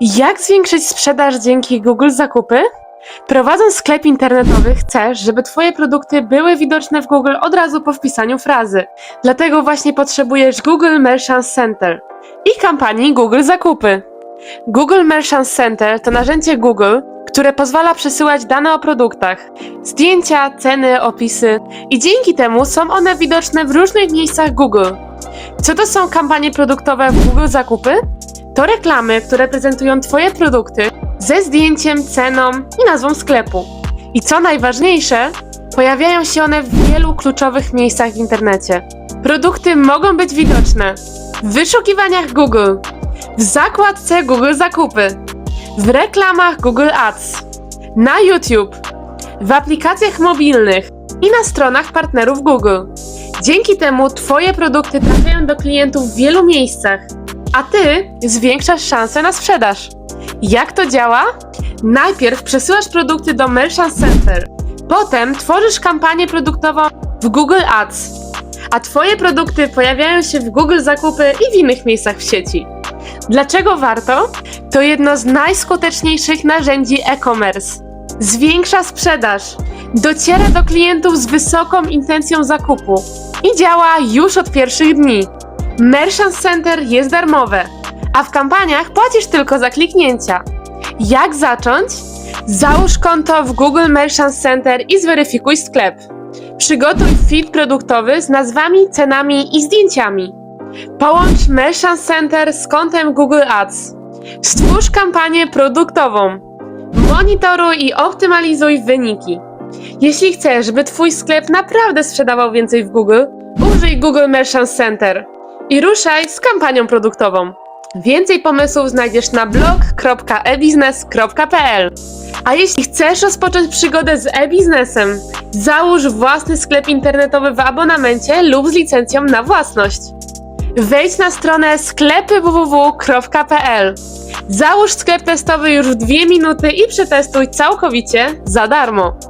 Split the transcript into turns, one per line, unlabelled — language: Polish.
Jak zwiększyć sprzedaż dzięki Google Zakupy? Prowadząc sklep internetowy chcesz, żeby Twoje produkty były widoczne w Google od razu po wpisaniu frazy. Dlatego właśnie potrzebujesz Google Merchant Center i kampanii Google Zakupy. Google Merchant Center to narzędzie Google, które pozwala przesyłać dane o produktach, zdjęcia, ceny, opisy i dzięki temu są one widoczne w różnych miejscach Google. Co to są kampanie produktowe w Google Zakupy? To reklamy, które prezentują Twoje produkty ze zdjęciem, ceną i nazwą sklepu. I co najważniejsze, pojawiają się one w wielu kluczowych miejscach w internecie. Produkty mogą być widoczne w wyszukiwaniach Google, w zakładce Google Zakupy, w reklamach Google Ads, na YouTube, w aplikacjach mobilnych i na stronach partnerów Google. Dzięki temu Twoje produkty trafiają do klientów w wielu miejscach, a Ty zwiększasz szanse na sprzedaż. Jak to działa? Najpierw przesyłasz produkty do Merchant Center, potem tworzysz kampanię produktową w Google Ads, a Twoje produkty pojawiają się w Google Zakupy i w innych miejscach w sieci. Dlaczego warto? To jedno z najskuteczniejszych narzędzi e-commerce. Zwiększa sprzedaż, dociera do klientów z wysoką intencją zakupu i działa już od pierwszych dni. Merchant Center jest darmowe, a w kampaniach płacisz tylko za kliknięcia. Jak zacząć? Załóż konto w Google Merchant Center i zweryfikuj sklep. Przygotuj feed produktowy z nazwami, cenami i zdjęciami. Połącz Merchant Center z kontem Google Ads. Stwórz kampanię produktową. Monitoruj i optymalizuj wyniki. Jeśli chcesz, żeby Twój sklep naprawdę sprzedawał więcej w Google, użyj Google Merchant Center i ruszaj z kampanią produktową. Więcej pomysłów znajdziesz na blog.ebiznes.pl. A jeśli chcesz rozpocząć przygodę z e-biznesem, załóż własny sklep internetowy w abonamencie lub z licencją na własność. Wejdź na stronę sklepy www.pl. Załóż sklep testowy już w dwie minuty i przetestuj całkowicie za darmo.